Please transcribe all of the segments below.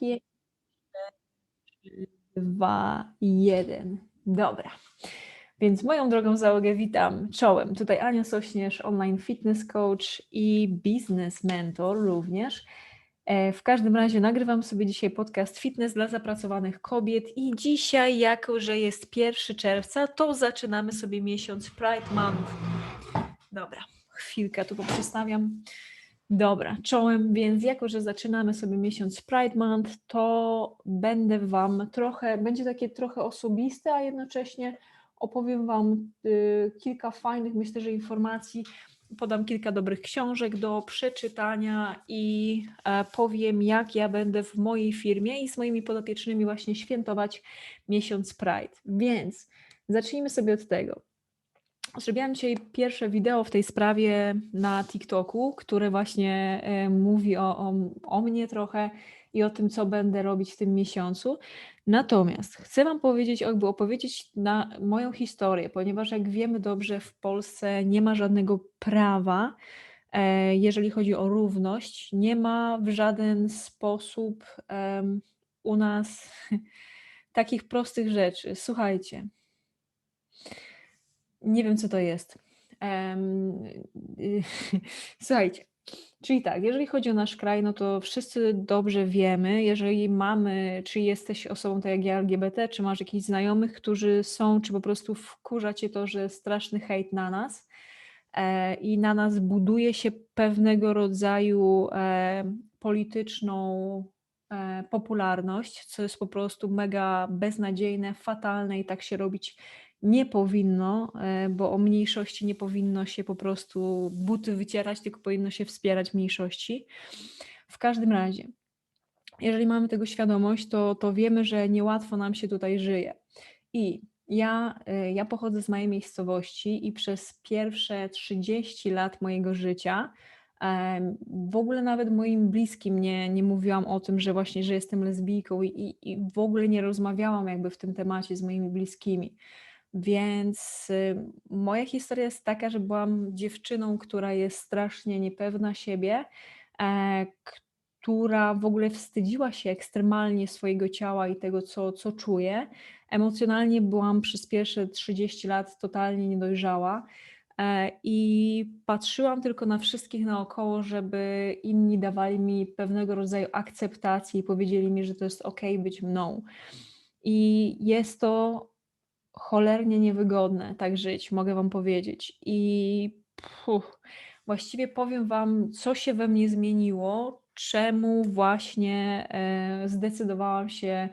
5, 2, 1. Dobra. Więc moją drogą załogę witam czołem. Tutaj Ania Sośnierz, online fitness coach i business mentor również. E, w każdym razie nagrywam sobie dzisiaj podcast Fitness dla zapracowanych kobiet i dzisiaj, jako że jest 1 czerwca, to zaczynamy sobie miesiąc Pride Month. Dobra, chwilkę tu poprzestawiam. Dobra, czołem, więc jako, że zaczynamy sobie miesiąc Pride Month, to będę Wam trochę, będzie takie trochę osobiste, a jednocześnie opowiem Wam y, kilka fajnych, myślę, że informacji, podam kilka dobrych książek do przeczytania i e, powiem, jak ja będę w mojej firmie i z moimi podopiecznymi właśnie świętować miesiąc Pride. Więc zacznijmy sobie od tego. Zrobiłam dzisiaj pierwsze wideo w tej sprawie na TikToku, które właśnie e, mówi o, o, o mnie trochę i o tym, co będę robić w tym miesiącu. Natomiast chcę Wam powiedzieć, jakby opowiedzieć na moją historię, ponieważ jak wiemy dobrze, w Polsce nie ma żadnego prawa, e, jeżeli chodzi o równość, nie ma w żaden sposób u nas takich prostych rzeczy. Słuchajcie, nie wiem, co to jest. Słuchajcie, czyli tak, jeżeli chodzi o nasz kraj, no to wszyscy dobrze wiemy, jeżeli mamy, czy jesteś osobą tak jak ja LGBT, czy masz jakichś znajomych, którzy są, czy po prostu wkurza cię to, że straszny hejt na nas e, i na nas buduje się pewnego rodzaju e, polityczną e, popularność, co jest po prostu mega beznadziejne, fatalne i tak się robić nie powinno, e, bo o mniejszości nie powinno się po prostu buty wycierać, tylko powinno się wspierać mniejszości. W każdym razie, jeżeli mamy tego świadomość, to, to wiemy, że niełatwo nam się tutaj żyje. I ja, e, ja pochodzę z mojej miejscowości i przez pierwsze 30 lat mojego życia w ogóle nawet moim bliskim nie, nie mówiłam o tym, że właśnie, że jestem lesbijką i, i w ogóle nie rozmawiałam jakby w tym temacie z moimi bliskimi. Więc y, moja historia jest taka, że byłam dziewczyną, która jest strasznie niepewna siebie, e, która w ogóle wstydziła się ekstremalnie swojego ciała i tego, co, co czuje. Emocjonalnie byłam przez pierwsze 30 lat totalnie niedojrzała e, i patrzyłam tylko na wszystkich naokoło, żeby inni dawali mi pewnego rodzaju akceptację i powiedzieli mi, że to jest ok być mną. I jest to cholernie niewygodne tak żyć, mogę Wam powiedzieć. I właściwie powiem Wam, co się we mnie zmieniło, czemu właśnie e, zdecydowałam się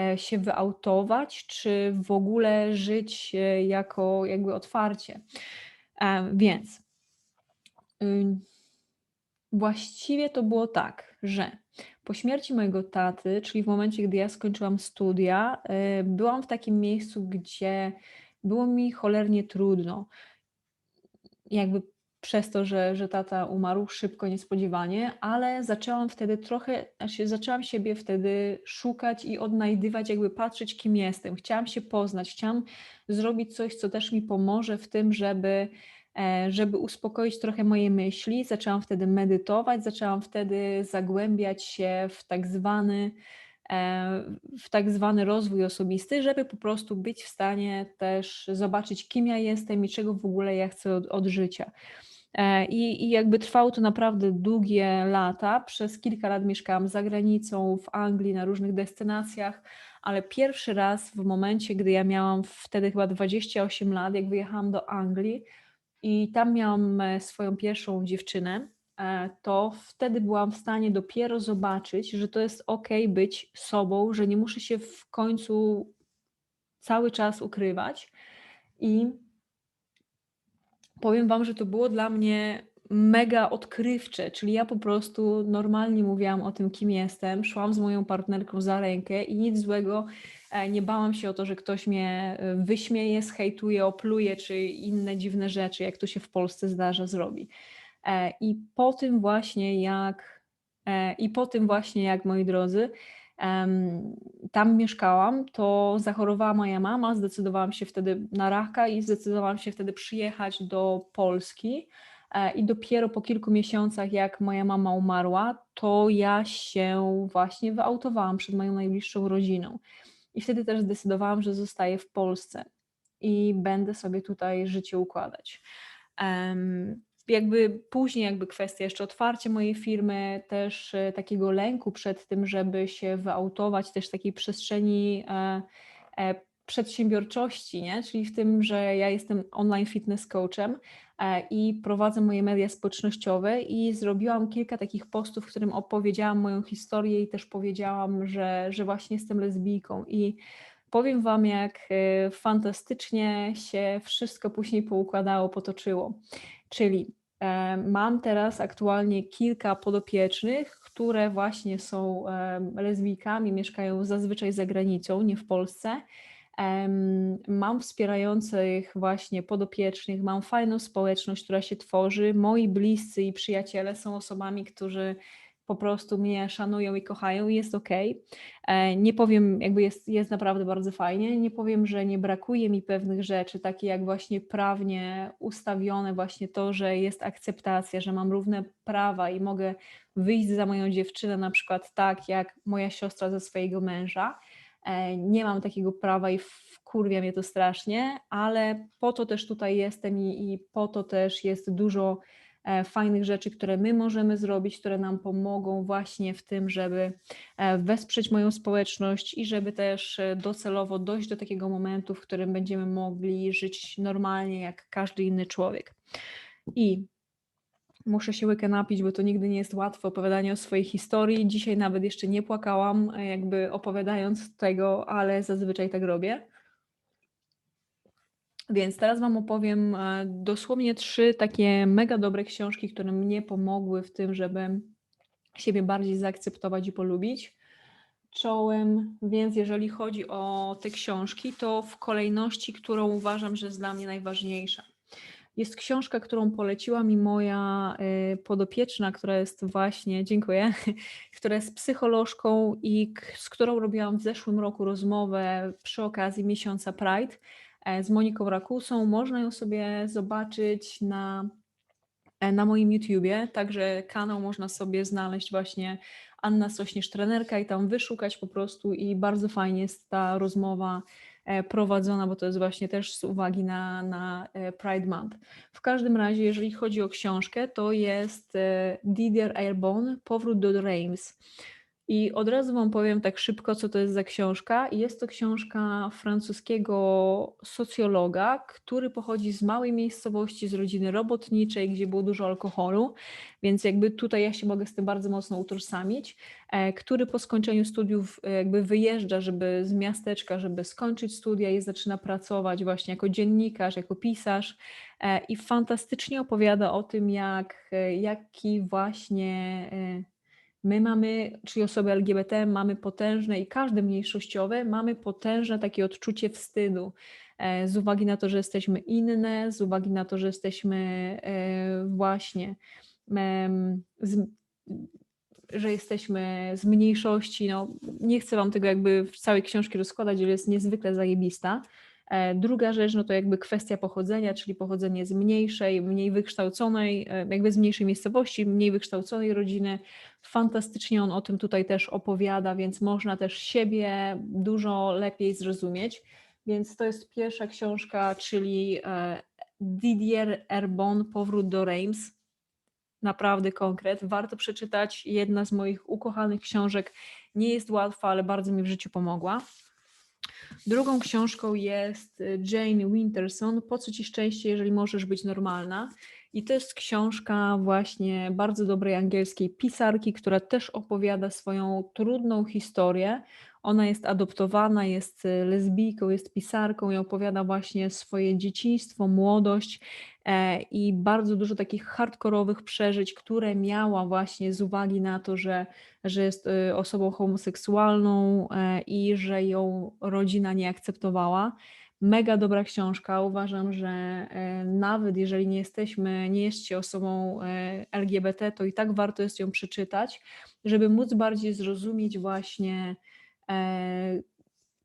e, się wyautować, czy w ogóle żyć e, jako jakby otwarcie. E, więc y, właściwie to było tak, że po śmierci mojego taty, czyli w momencie, gdy ja skończyłam studia, y, byłam w takim miejscu, gdzie było mi cholernie trudno. Jakby przez to, że, że tata umarł szybko, niespodziewanie, ale zaczęłam wtedy trochę, znaczy zaczęłam siebie wtedy szukać i odnajdywać, jakby patrzeć, kim jestem. Chciałam się poznać, chciałam zrobić coś, co też mi pomoże w tym, żeby żeby uspokoić trochę moje myśli, zaczęłam wtedy medytować, zaczęłam wtedy zagłębiać się w tak zwany e, w tak zwany rozwój osobisty, żeby po prostu być w stanie też zobaczyć, kim ja jestem i czego w ogóle ja chcę od, od życia. E, I, I, jakby trwało to naprawdę długie lata. Przez kilka lat mieszkałam za granicą, w Anglii, na różnych destynacjach, ale pierwszy raz w momencie, gdy ja miałam wtedy chyba 28 lat, jak wyjechałam do Anglii, i tam miałam e, swoją pierwszą dziewczynę, e, to wtedy byłam w stanie dopiero zobaczyć, że to jest ok być sobą, że nie muszę się w końcu cały czas ukrywać. I powiem Wam, że to było dla mnie mega odkrywcze, czyli ja po prostu normalnie mówiłam o tym, kim jestem, szłam z moją partnerką za rękę i nic złego nie bałam się o to, że ktoś mnie e, wyśmieje, zhejtuje, opluje, czy inne dziwne rzeczy, jak to się w Polsce zdarza, zrobi. E, I po tym właśnie jak, i po tym właśnie jak, moi drodzy, tam mieszkałam, to zachorowała moja mama, zdecydowałam się wtedy na raka i zdecydowałam się wtedy przyjechać do Polski E, I dopiero po kilku miesiącach, jak moja mama umarła, to ja się właśnie wyautowałam przed moją najbliższą rodziną. I wtedy też zdecydowałam, że zostaję w Polsce i będę sobie tutaj życie układać. Um, jakby później jakby kwestia jeszcze otwarcia mojej firmy, też e, takiego lęku przed tym, żeby się wyautować, też takiej przestrzeni e, e, przedsiębiorczości, nie? czyli w tym, że ja jestem online fitness coachem i prowadzę moje media społecznościowe i zrobiłam kilka takich postów, w którym opowiedziałam moją historię i też powiedziałam, że, że właśnie jestem lesbijką i powiem Wam, jak fantastycznie się wszystko później poukładało, potoczyło. Czyli Mam teraz aktualnie kilka podopiecznych, które właśnie są lesbijkami, mieszkają zazwyczaj za granicą, nie w Polsce. Mam wspierających właśnie podopiecznych, mam fajną społeczność, która się tworzy. Moi bliscy i przyjaciele są osobami, którzy po prostu mnie szanują i kochają i jest ok. E, nie powiem, jakby jest, jest naprawdę bardzo fajnie. Nie powiem, że nie brakuje mi pewnych rzeczy, takie jak właśnie prawnie ustawione, właśnie to, że jest akceptacja, że mam równe prawa i mogę wyjść za moją dziewczynę, na przykład tak jak moja siostra ze swojego męża. E, nie mam takiego prawa i wkurwia mnie to strasznie, ale po to też tutaj jestem i, i po to też jest dużo E, fajnych rzeczy, które my możemy zrobić, które nam pomogą właśnie w tym, żeby e, wesprzeć moją społeczność i żeby też docelowo dojść do takiego momentu, w którym będziemy mogli żyć normalnie jak każdy inny człowiek. I muszę się łykę napić, bo to nigdy nie jest łatwe opowiadanie o swojej historii. Dzisiaj nawet jeszcze nie płakałam, jakby opowiadając tego, ale zazwyczaj tak robię. Więc teraz Wam opowiem e, dosłownie trzy takie mega dobre książki, które mnie pomogły w tym, żeby siebie bardziej zaakceptować i polubić. Czołem, więc jeżeli chodzi o te książki, to w kolejności, którą uważam, że jest dla mnie najważniejsza. Jest książka, którą poleciła mi moja e, podopieczna, która jest właśnie, dziękuję, która jest psycholożką i z którą robiłam w zeszłym roku rozmowę przy okazji miesiąca Pride E, z Moniką Rakusą. Można ją sobie zobaczyć na, e, na moim YouTubie, także kanał można sobie znaleźć właśnie Anna Sośnierz trenerka i tam wyszukać po prostu i bardzo fajnie jest ta rozmowa prowadzona, bo to jest właśnie też z uwagi na, na Pride Month. W każdym razie, jeżeli chodzi o książkę, to jest Didier Airborne, Powrót do Reims. I od razu Wam powiem tak szybko, co to jest za książka. Jest to książka francuskiego socjologa, który pochodzi z małej miejscowości, z rodziny robotniczej, gdzie było dużo alkoholu, więc jakby tutaj ja się mogę z tym bardzo mocno utożsamić, e, który po skończeniu studiów e, jakby wyjeżdża żeby z miasteczka, żeby skończyć studia i zaczyna pracować właśnie jako dziennikarz, jako pisarz e, i fantastycznie opowiada o tym, jak, jaki właśnie My mamy, czyli osoby LGBT, mamy potężne i każde mniejszościowe, mamy potężne takie odczucie wstydu e, z uwagi na to, że jesteśmy inne, z uwagi na to, że jesteśmy e, właśnie, że jesteśmy z mniejszości. No, nie chcę Wam tego jakby w całej książki rozkładać, ale jest niezwykle zajebista. E, druga rzecz, no to jakby kwestia pochodzenia, czyli pochodzenie z mniejszej, mniej wykształconej, e, jakby z mniejszej miejscowości, mniej wykształconej rodziny. Fantastycznie on o tym tutaj też opowiada, więc można też siebie dużo lepiej zrozumieć. Więc to jest pierwsza książka, czyli e, Didier Erbon, Powrót do Reims. Naprawdę konkret, warto przeczytać. Jedna z moich ukochanych książek. Nie jest łatwa, ale bardzo mi w życiu pomogła. Drugą książką jest y, Jane Winterson, Po co ci szczęście, jeżeli możesz być normalna? I to jest książka właśnie bardzo dobrej angielskiej pisarki, która też opowiada swoją trudną historię. Ona jest adoptowana, jest y, lesbijką, jest pisarką i opowiada właśnie swoje dzieciństwo, młodość e, i bardzo dużo takich hardkorowych przeżyć, które miała właśnie z uwagi na to, że, że jest y, osobą homoseksualną e, i że ją rodzina nie akceptowała. Mega dobra książka. Uważam, że e, nawet jeżeli nie jesteśmy, nie jesteście osobą LGBT, to i tak warto jest ją przeczytać, żeby móc bardziej zrozumieć właśnie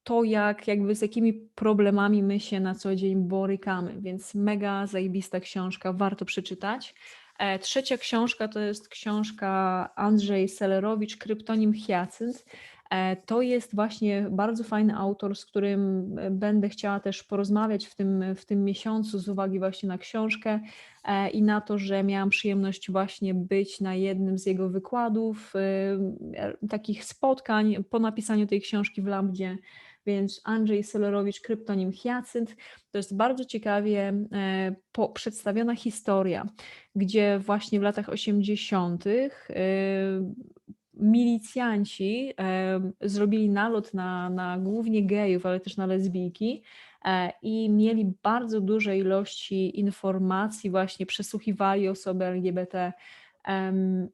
to, jak jakby z jakimi problemami my się na co dzień borykamy, więc mega zajebista książka, warto przeczytać. E, trzecia książka to jest książka Andrzej Selerowicz, kryptonim Hyacynt. E, to jest właśnie bardzo fajny autor, z którym e, będę chciała też porozmawiać w tym, w tym miesiącu z uwagi właśnie na książkę i na to, że miałam przyjemność właśnie być na jednym z jego wykładów, takich spotkań po napisaniu tej książki w Lambdzie więc Andrzej Selerowicz, kryptonim Hyacynt. To jest bardzo ciekawie e, po, przedstawiona historia, gdzie właśnie w latach 80. E, milicjanci e, zrobili nalot na, na głównie gejów, ale też na lesbijki i mieli bardzo duże ilości informacji, właśnie przesłuchiwali osoby LGBT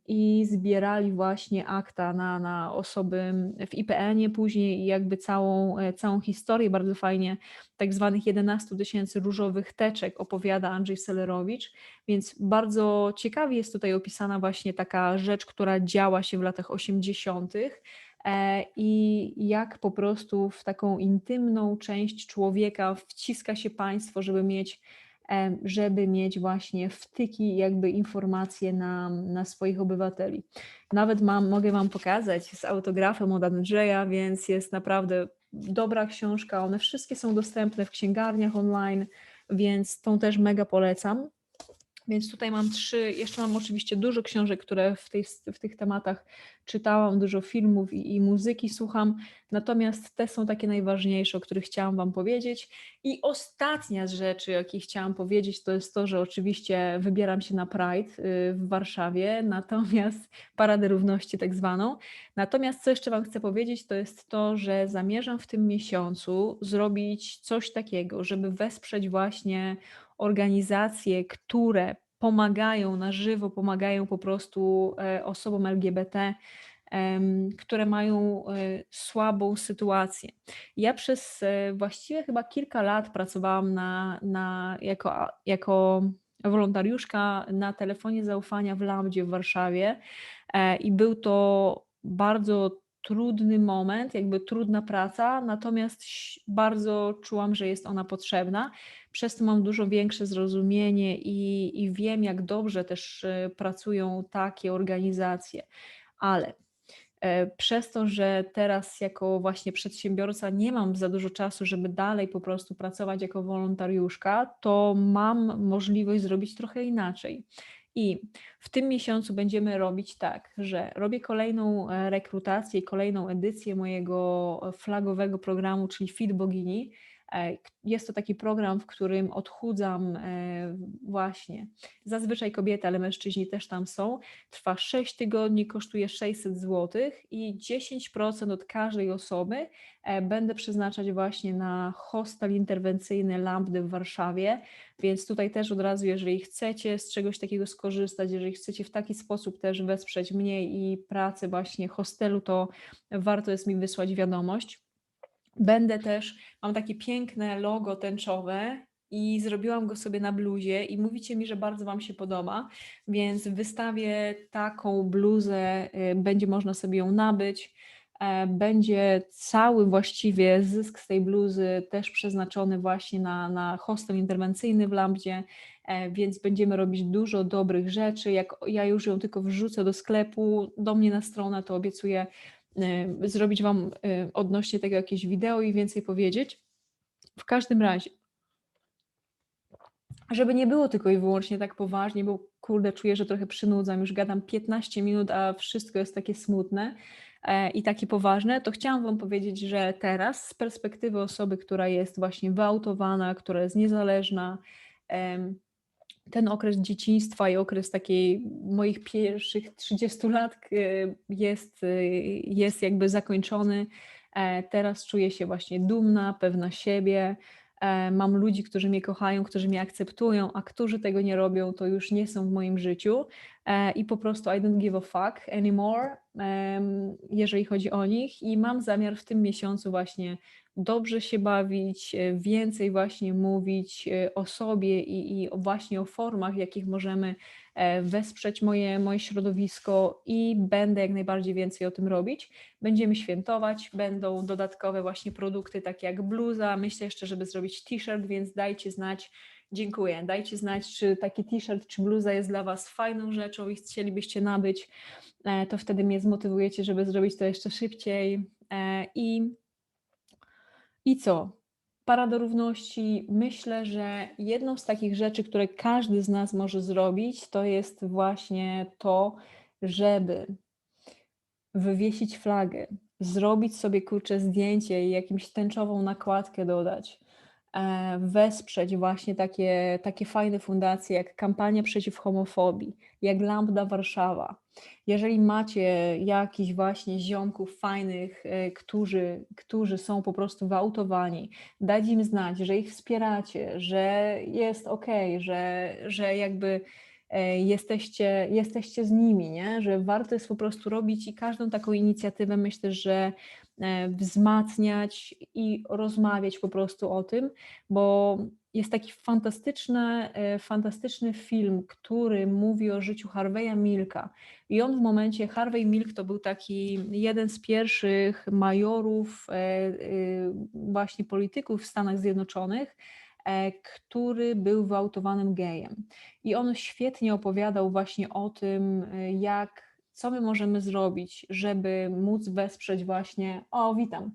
i zbierali właśnie akta na, na osoby w IPN-ie później i jakby całą, e, całą historię bardzo fajnie tak zwanych 11 tysięcy różowych teczek opowiada Andrzej Selerowicz, więc bardzo ciekawie jest tutaj opisana właśnie taka rzecz, która działa się w latach 80. E, i jak po prostu w taką intymną część człowieka wciska się państwo, żeby mieć żeby mieć właśnie wtyki, jakby informacje na, na swoich obywateli. Nawet mam, mogę Wam pokazać z autografem od Andrzeja, więc jest naprawdę dobra książka. One wszystkie są dostępne w księgarniach online, więc tą też mega polecam. Więc tutaj mam trzy, jeszcze mam oczywiście dużo książek, które w, tej, w tych tematach czytałam, dużo filmów i, i, muzyki słucham, natomiast te są takie najważniejsze, o których chciałam Wam powiedzieć. I ostatnia z rzeczy, jakie chciałam powiedzieć, to jest to, że oczywiście wybieram się na Pride y, w Warszawie, natomiast Paradę Równości tak zwaną. Natomiast co jeszcze Wam chcę powiedzieć, to jest to, że zamierzam w tym miesiącu zrobić coś takiego, żeby wesprzeć właśnie organizacje, które pomagają na żywo, pomagają po prostu e, osobom LGBT, które mają e, słabą sytuację. Ja przez e, właściwie chyba kilka lat pracowałam na, na, jako, jako wolontariuszka na telefonie zaufania w Lambdzie w Warszawie i był to bardzo trudny moment, jakby trudna praca, natomiast bardzo czułam, że jest ona potrzebna. Przez to mam dużo większe zrozumienie i, i wiem, jak dobrze też e, pracują takie organizacje. Ale e, przez to, że teraz jako właśnie przedsiębiorca nie mam za dużo czasu, żeby dalej po prostu pracować jako wolontariuszka, to mam możliwość zrobić trochę inaczej. I w tym miesiącu będziemy robić tak, że robię kolejną e, rekrutację, kolejną edycję mojego flagowego programu, czyli Fit Bogini. E, jest to taki program, w którym odchudzam e, właśnie zazwyczaj kobiety, ale mężczyźni też tam są. Trwa 6 tygodni, kosztuje 600 zł i 10% od każdej osoby e, będę przeznaczać właśnie na hostel interwencyjny Lambdy w Warszawie. Więc tutaj też od razu, jeżeli chcecie z czegoś takiego skorzystać, jeżeli chcecie w taki sposób też wesprzeć mnie i pracę właśnie hostelu, to warto jest mi wysłać wiadomość. Będę też, mam takie piękne logo tęczowe i zrobiłam go sobie na bluzie i mówicie mi, że bardzo Wam się podoba, więc wystawię taką bluzę, y, będzie można sobie ją nabyć. E, będzie cały właściwie zysk z tej bluzy też przeznaczony właśnie na, na hostel interwencyjny w Lambdzie, e, więc będziemy robić dużo dobrych rzeczy. Jak ja już ją tylko wrzucę do sklepu, do mnie na stronę, to obiecuję zrobić Wam y, odnośnie tego jakieś wideo i więcej powiedzieć. W każdym razie, żeby nie było tylko i wyłącznie tak poważnie, bo kurde, czuję, że trochę przynudzam, już gadam 15 minut, a wszystko jest takie smutne e, i takie poważne, to chciałam Wam powiedzieć, że teraz z perspektywy osoby, która jest właśnie wyautowana, która jest niezależna, ten okres dzieciństwa i okres takiej moich pierwszych 30 lat y, jest, y, jest jakby zakończony. E, teraz czuję się właśnie dumna, pewna siebie. E, mam ludzi, którzy mnie kochają, którzy mnie akceptują, a którzy tego nie robią, to już nie są w moim życiu. E, I po prostu I don't give a fuck anymore, jeżeli chodzi o nich. I mam zamiar w tym miesiącu właśnie dobrze się bawić, e, więcej właśnie mówić e, o sobie i, i właśnie o formach, w jakich możemy wesprzeć moje, moje środowisko i będę jak najbardziej więcej o tym robić. Będziemy świętować, będą dodatkowe właśnie produkty takie jak bluza, myślę jeszcze, żeby zrobić t-shirt, więc dajcie znać, Dziękuję. Dajcie znać, czy taki t-shirt czy bluza jest dla Was fajną rzeczą i chcielibyście nabyć. E, to wtedy mnie zmotywujecie, żeby zrobić to jeszcze szybciej. E, I, i co? Parada Równości. Myślę, że jedną z takich rzeczy, które każdy z nas może zrobić, to jest właśnie to, żeby wywiesić flagę, zrobić sobie kurcze zdjęcie i jakimś tęczową nakładkę dodać wesprzeć właśnie takie, takie fajne fundacje jak Kampania Przeciw Homofobii, jak Lambda Warszawa. Jeżeli macie jakichś właśnie ziomków fajnych, e, którzy, którzy są po prostu wyautowani, dać im znać, że ich wspieracie, że jest ok, że, że jakby e, jesteście, jesteście z nimi, nie? że warto jest po prostu robić i każdą taką inicjatywę myślę, że E, wzmacniać i rozmawiać po prostu o tym, bo jest taki fantastyczny, e, fantastyczny film, który mówi o życiu Harveya Milka. I on w momencie, Harvey Milk to był taki jeden z pierwszych majorów, e, właśnie polityków w Stanach Zjednoczonych, który był wyautowanym gejem. I on świetnie opowiadał właśnie o tym, jak co my możemy zrobić, żeby móc wesprzeć właśnie, o witam,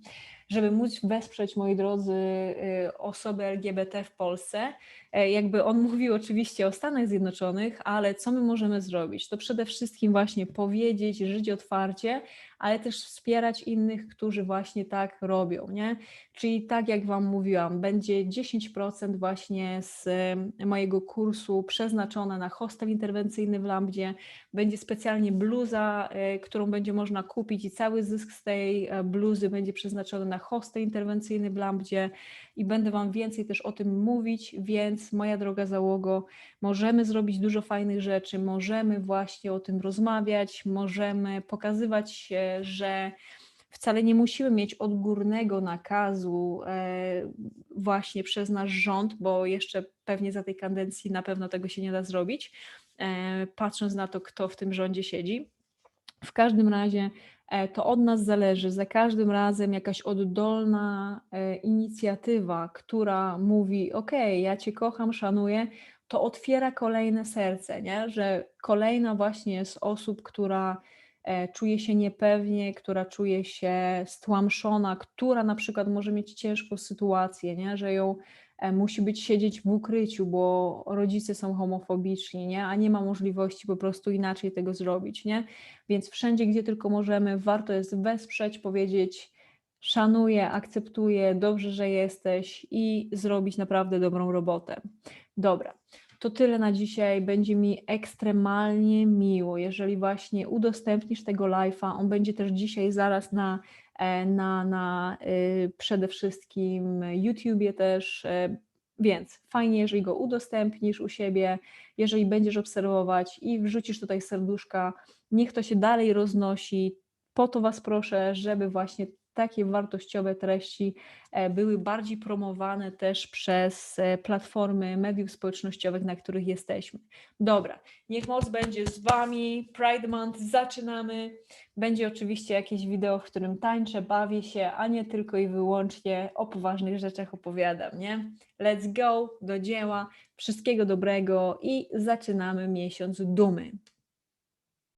żeby móc wesprzeć, moi drodzy, y, osoby LGBT w Polsce. E, jakby on mówił oczywiście o Stanach Zjednoczonych, ale co my możemy zrobić? To przede wszystkim właśnie powiedzieć, żyć otwarcie, ale też wspierać innych, którzy właśnie tak robią, nie? Czyli tak jak Wam mówiłam, będzie 10% właśnie z mojego kursu przeznaczone na hostel interwencyjny w Lambdzie, będzie specjalnie bluza, e, którą będzie można kupić i cały zysk z tej bluzy będzie przeznaczony na hostel interwencyjny w Lambdzie i będę Wam więcej też o tym mówić, więc moja droga załogo, możemy zrobić dużo fajnych rzeczy, możemy właśnie o tym rozmawiać, możemy pokazywać, że wcale nie musimy mieć odgórnego nakazu e, właśnie przez nasz rząd, bo jeszcze pewnie za tej kadencji na pewno tego się nie da zrobić, e, patrząc na to, kto w tym rządzie siedzi. W każdym razie to od nas zależy. Za każdym razem jakaś oddolna e, inicjatywa, która mówi: OK, ja Cię kocham, szanuję, to otwiera kolejne serce, nie? że kolejna właśnie z osób, która e, czuje się niepewnie, która czuje się stłamszona, która na przykład może mieć ciężką sytuację, nie? że ją E, musi być siedzieć w ukryciu, bo rodzice są homofobiczni, nie? a nie ma możliwości po prostu inaczej tego zrobić. Nie? Więc wszędzie, gdzie tylko możemy, warto jest wesprzeć, powiedzieć szanuję, akceptuję, dobrze, że jesteś i zrobić naprawdę dobrą robotę. Dobra, to tyle na dzisiaj. Będzie mi ekstremalnie miło, jeżeli właśnie udostępnisz tego live'a. On będzie też dzisiaj zaraz na E, na, na y, przede wszystkim YouTubie też, e, więc fajnie, jeżeli go udostępnisz u siebie, jeżeli będziesz obserwować i wrzucisz tutaj serduszka, niech to się dalej roznosi. Po to Was proszę, żeby właśnie takie wartościowe treści e, były bardziej promowane też przez e, platformy mediów społecznościowych, na których jesteśmy. Dobra, niech moc będzie z Wami. Pride Month zaczynamy. Będzie oczywiście jakieś wideo, w którym tańczę, bawię się, a nie tylko i wyłącznie o poważnych rzeczach opowiadam, nie? Let's go, do dzieła, wszystkiego dobrego i zaczynamy miesiąc dumy.